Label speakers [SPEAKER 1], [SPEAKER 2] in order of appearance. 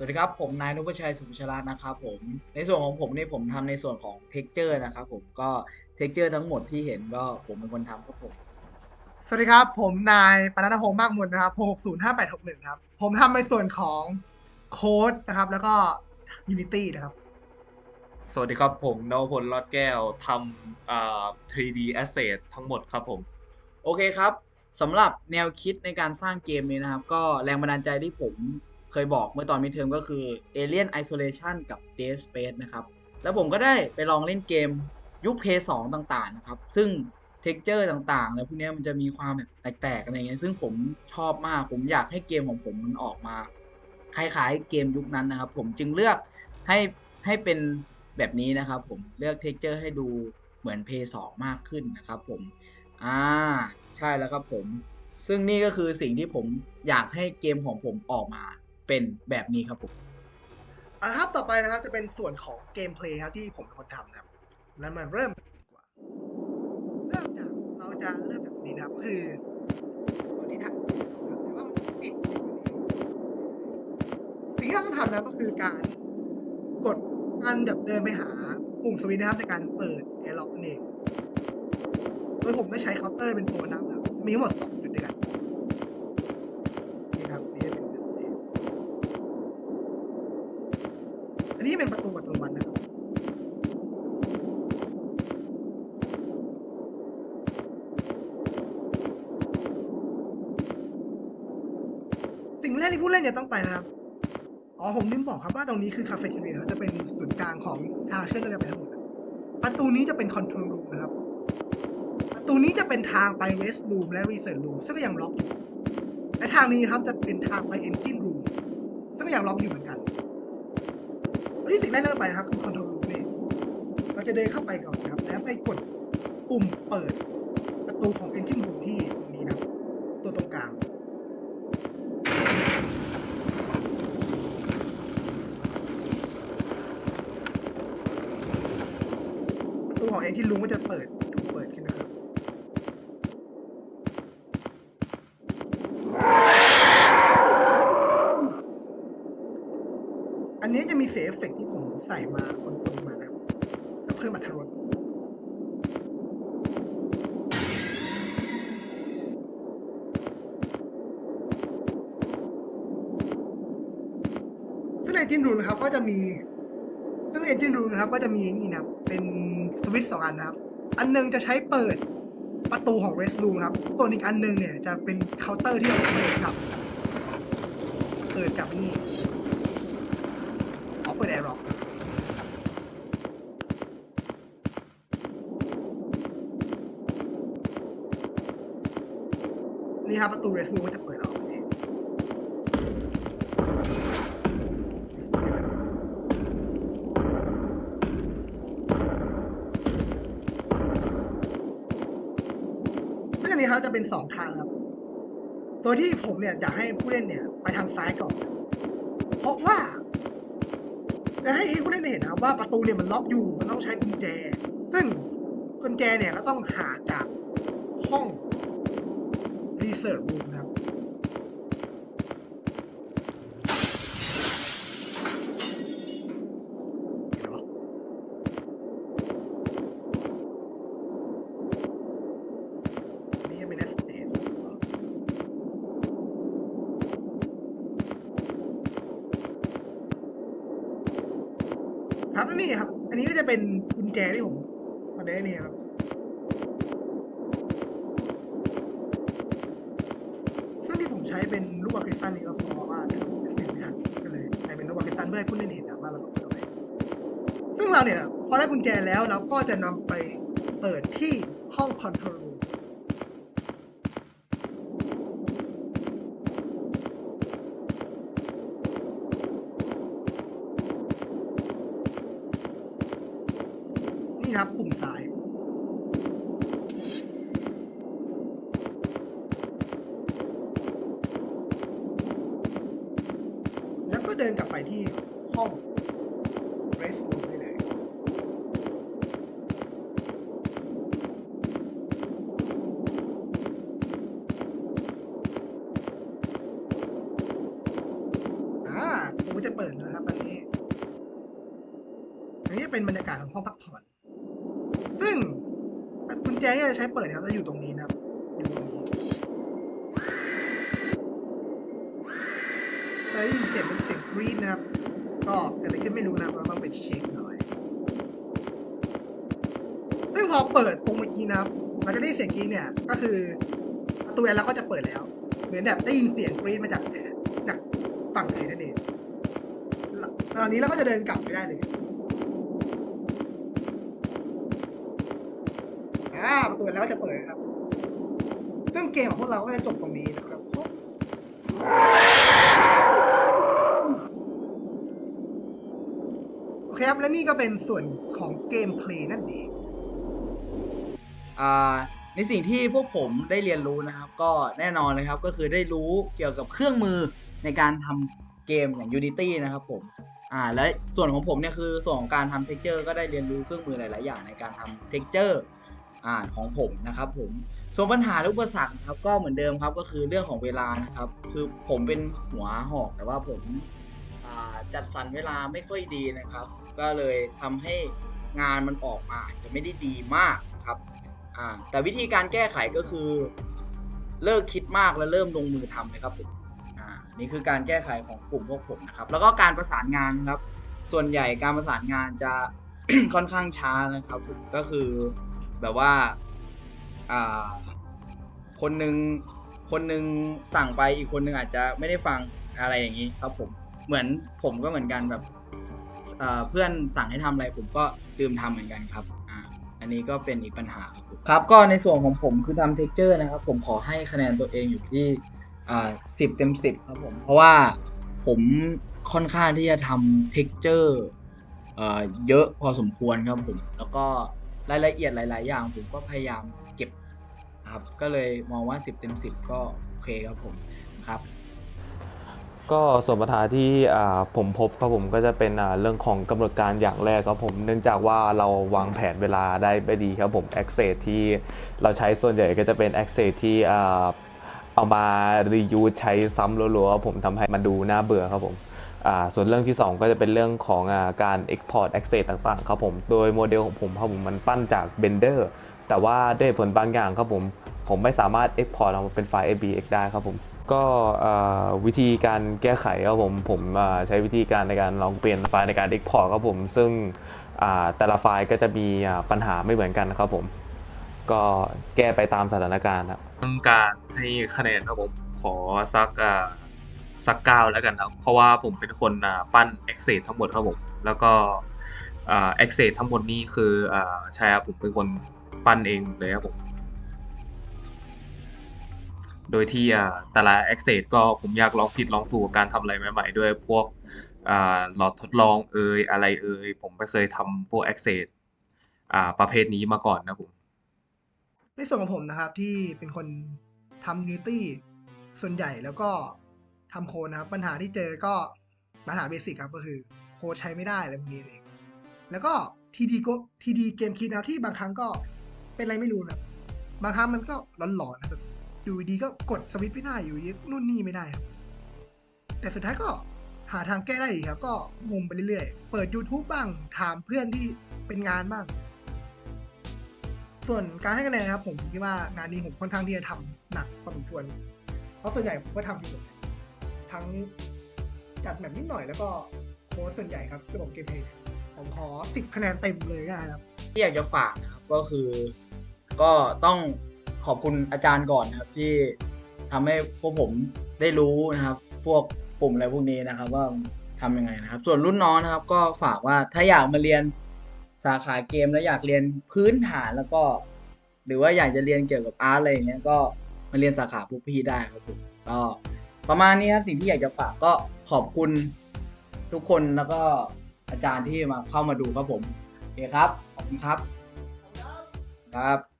[SPEAKER 1] สวัสดีครับ ผมนายนุพชัยสุภชรานะครับผมในส่วนของผมเนี่ยผมทำในส่วนของเท็กเจอร์นะครับผมก็เท็กเจอร์ทั้งหมดที่เห็นก็ผมเป็นคนทำครับผม
[SPEAKER 2] สวัสดีครับ ผมนายปนันพงษ์มากมุลนะครับ6605861ครับ ผมทำในส่วนของโค้ดนะครับ แล้วก็ Unity นะครับ
[SPEAKER 3] สวัสดีครับผมนวพลลอดแก้วทำอ่า 3D Asset ทั้งหมดครับผม
[SPEAKER 1] โอเคครับสำหรับแนวคิดในการสร้างเกมนี้นะครับ ก็แรงบันดาลใจที่ผม เคยบอกเมื่อตอนมิดเทอมก็คือ Alien Isolation กับ Dead Space นะครับ แล้วผมก็ได้ไปลองเล่นเกมยุค p 2ต่างๆนะครับ ซึ่งเท็กเจอร์ต่างๆ แล้วพวกนี้มันจะมีความแบบแตกๆอะไรเงี้ยซึ่งผมชอบมากผมอยากให้เกมของผมมันออกมา คล้ายๆเกมยุคนั้นนะครับ ผมจึงเลือกให้ให้เป็นแบบนี้นะครับผมเลือกเท็กเจอร์ให้ดูเหมือน p 2มากขึ้นนะครับผมอ่าใช่แล้วครับผม ซึ่งนี่ก็คือสิ่งที่ผมอยากให้เกมของผมออกมา เป็นแบบนี้ครับผม
[SPEAKER 2] อะครับต่อไปนะครับจะเป็นส่วนของเกมเพลย์ครับที่ผมเป็นคนทำนะครับแล้วมาเริ่มดีกว่าเริ่มจากเราจะเริ่มจากตรงนี้นะครับคือส่วนที่ถ่ายครับแต่ว่ามันปิดสิ่งที่เราต้องทำนะก็คือการกดอันดับเดินไปหาปุ่มสวิตช์นะครับในการเปิดแอร์ล็อกนั่โดยผมได้ใช้เคาน์เตอร์เป็นตัวนำครับ มีทั้งหมดสองจุดด้วยกันนี่ครับนี่จะเป็น display อันนี้เป็นประตูอัตโนมัตินะครับสิ่งแรกที่ผู้เล่นจะต้องไปนะครับ อ๋อผมลืมบอกครับว่าตรงนี้คือคาเฟ่เทเรียจะเป็นศูนย์กลางของทางเชื่อมกันไปทั้งหมดนะประตูนี้จะเป็นคอนโทรลรูมนะครับ ประตูนี้จะเป็นทางไปเวส r ูมและรีเสิร์ r รูมซึ่งก็ยังล็อกอยู่ และทางนี้ครับจะเป็นทางไปเอนจินรูมซึ่งก็ยังล็อกอยู่เหมือนกัน วันที่สิ่งแรกที่เราไปนะครับคือคอนโทรลรูมนี่เราจะเดินเข้าไปก่อนนะครับ แล้วไปกดปุ่มเปิดประตูของ Engine Room ที่นี้นะตัวตรงกลางประตูของ Engine Room ก็จะเปิดขึ้นนะครับ อั นนี้จะมีเสียเอฟเฟกที่ผมใส่มาคนตรงมานะครับแล้วเพิ่มอรรถรสซึ่งใน Engine Room นะครับก็จะมี ซึ่ง Engine Room นะครับก็จะมีนี่นะเป็นสวิตช์สองอันนะครับ อันหนึงจะใช้เปิดประตูของ Rest Room ครับ ส่วนอีกอันหนึงเนี่ยจะเป็นเคาน์เตอร์ที่เราเปิดกับ เปิดกับนี่ เปิดแอร์ร็อกนี่ครับประตูเรสรูก็จะเปิดออกซึ่งอันนี้ครับจะเป็นสองทางครับ ตัวที่ผมเนี่ยอยากให้ผู้เล่นเนี่ย ไปทางซ้ายก่อน เพราะว่า จะให้ผู้เล่นได้เห็นนะครับว่าประตูเนี่ยมันล็อกอยู่มันต้องใช้กุญแจ ซึ่งกุญแจเนี่ยก็ต้องหาจากห้อง research room นะครับ เห็นไหมวะนี่เป็น estate ครับแล้ว นี่ครับ อันนี้ก็จะเป็นกุญแจที่ผมมาได้เนี่ยครับ ซึ่งที่ผมใช้เป็นลูกบอลคริสตัลนี่ก็เพราะว่าจะเห็นไม่ทันก็เลยใช้เป็นลูกบอลคริสตัลเพื่อให้ผู้เล่นเห็นนะว่าเราต้องกดตรงไหนซึ่งเราเนี่ยพอได้กุญแจแล้วเราก็จะนำไปเปิดที่ห้องคอนโทรลรูมนี่นะ ครับ ปุ่มซ้าย แล้วก็เดินกลับไปที่ห้อง rest room ได้เลยอ่าประตูจะเปิดนะครับตอนนี้อันนี้เป็นบรรยากาศของห้องพักผ่อน ซึ่งกุ ญแจที่จะใช้เปิดนะครับจะอยู่ตรงนี้นะครับอยู่ตรงนี้เราได้ยินเสียงเป็นเสียงกรีดนะครับ ก็เกิดอะไรขึ้นไม่รู้นะครับเราต้องไปเช็คหน่อยซึ่งพอเปิดตรงเมื่อกี้นะครับเราจะได้เสียงกรีดเนี่ย ก็คือประตูแอร์เราก็จะเปิดแล้ว เหมือนแบบได้ยินเสียงกรีดมาจากจากฝั่งไหนนั่นเองแล้วตอนนี้เราก็จะเดินกลับไปได้เลย อ่าประตูแล้วก็จะเปิดครับ ซึ่งเกมของพวกเราก็จะจบตรงนี้นะครับโอเคครับและนี่ก็เป็นส่วนของเกมเพลย์นั่นเอง
[SPEAKER 1] อ่าในสิ่งที่พวกผมได้เรียนรู้นะครับ ก็แน่นอนเลยครับก็คือได้รู้เกี่ยวกับเครื่องมือในการทำเกมอย่าง Unity นะครับผมอ่าและส่วนของผมเนี่ยคือส่วนของการทำ texture ก็ได้เรียนรู้เครื่องมือหลาย ๆ อย่างในการทำ texture อ่าของผมนะครับผมส่วนปัญหาและอุปสรรคครับก็เหมือนเดิมครับก็คือเรื่องของเวลานะครับ คือผมเป็นหัวหอกแต่ว่าผมาจัดสรรเวลาไม่ค่อยดีนะครับ ก็เลยทำให้งานมันออกมาอาจจะไม่ได้ดีมากครับอ่าแต่วิธีการแก้ไขก็คือเลิกคิดมากแล้วเริ่มลงมือทำเลยครับผมอ่านี่คือการแก้ไขของกลุ่มพวกผมนะครับ แล้วก็การประสานงานครับ ส่วนใหญ่การประสานงานจะค่อนข้างช้านะครับ ก็คือ แบบว่าอ่าคนหนึ่งคนหนึ่งสั่งไปอีกคนหนึ่งอาจจะไม่ได้ฟังอะไรอย่างนี้ครับผมเหมือนผมก็เหมือนกันแบบเพื่อนสั่งให้ทำอะไรผมก็ลืมทำเหมือนกันครับอ่าอันนี้ก็เป็นอีกปัญหาครับก็ในส่วนของผมคือทำเท็กเจอร์นะครับ ผมขอให้คะแนนตัวเองอยู่ที่อ่าสิบเต็มสิบครับผมเพราะว่าผมค่อนข้างที่จะทำเท็กเจอร์เยอะพอสมควรครับผมแล้วก็ รายละเอียดหลาย ๆ อย่างผมก็พยายามเก็บครับก็เลยมองว่า 10 เต็ม 10 ก็โอเคครับผมครับ
[SPEAKER 4] ก็ส่วนปัญหาที่ผมพบครับผมก็จะเป็นเรื่องของกำหนดการอย่างแรกครับผมเนื่องจากว่าเราวางแผนเวลาได้ไม่ดีครับผม access ที่เราใช้ส่วนใหญ่ก็จะเป็น access ที่เอามา reuse ใช้ซ้ำรัวๆครับผมทำให้มันดูน่าเบื่อครับผม ส่วนเรื่องที่ 2 ก็จะเป็นเรื่องของอการ export access ต่างๆครับผม โดยโมเดลของผมครับผมมันปั้นจาก Blender แต่ว่าด้วยผลบางอย่างครับผม ผมไม่สามารถ export ออกมาเป็นไฟล์ ABX ได้ครับผม ก็วิธีการแก้ไขครับผม ผมใช้วิธีการในการลองเปลี่ยนไฟล์ในการ export ครับผม ซึ่งแต่ละไฟล์ก็จะมีปัญหาไม่เหมือนกันครับผม ก็แก้ไปตามสถานการณ์ครับ
[SPEAKER 3] เรื่องการให้คะแนนครับผมขอสักอ่า สักเก้าแล้วกันครับเพราะว่าผมเป็นคนปั้น e x c e s ทั้งหมดครับผมแล้วก็เอ่า e x c e s ทั้งหมดนี่คืออ่าใช่ครับผมเป็นคนปั้นเองเลยครับผมโดยที่อ่าแต่ละ e x c e s ก็ผมอยากลองผิดลองถูกกับการทำอะไรใหม่ ๆ ด้วยพวกอ่าหลอดทดลองเอยอะไรเอยผมไม่เคยทำพวก e x c e s อ่าประเภทนี้มาก่อนนะผม
[SPEAKER 2] ในส่วนของผมนะครับที่เป็นคนทำ Unity ส่วนใหญ่แล้วก็ ทำโค้ดนะครับ ปัญหาที่เจอก็ปัญหาเบสิกครับก็คือโค้ดใช้ไม่ได้อะไรพวกนี้เองแล้วก็ทีดีก็ทีดีเกมคีย์นะครับที่บางครั้งก็เป็นอะไรไม่รู้นะบบางครั้งมันก็หลอนๆนะแบบอยู่ดีก็กดสวิตช์ไม่ได้อยู่ดีนู่นนี่ไม่ได้ครับแต่สุดท้ายก็หาทางแก้ได้อีกครับ ก็งมไปเรื่อยๆ เปิด YouTube บ้างถามเพื่อนที่เป็นงานบ้าง ส่วนการให้คะแนนครับ ผมคิดว่างานนี้ผมค่อนข้างที่จะทำหนักพอสมควรเพราะส่วนใหญ่ผมก็ทำอยู่หมดเลย ทั้งจัดแบบนิดหน่อยแล้วก็โค้ดส่วนใหญ่ครับระบบเกมเพลย์ผมขอสิบคะแนนเต็มเลยก็ได้ครับ
[SPEAKER 1] ที่อยากจะฝากนะครับก็คือ ก็ต้องขอบคุณอาจารย์ก่อนนะครับที่ทำให้พวกผมได้รู้นะครับ พวกปุ่มอะไรพวกนี้นะครับ ว่าทำยังไงนะครับ ส่วนรุ่นน้องนะครับ ก็ฝากว่าถ้าอยากมาเรียนสาขาเกมแล้วอยากเรียนพื้นฐานแล้วก็ หรือว่าอยากจะเรียนเกี่ยวกับอาร์ตอะไรอย่างเงี้ยก็มาเรียนสาขาพวกพี่ได้ครับผมก็ ประมาณนี้ครับสิ่งที่อยากจะฝากก็ขอบคุณทุกคนแล้วก็อาจารย์ที่มาเข้ามาดูครับผมโอเคครับ ขอบคุณครับ ครับ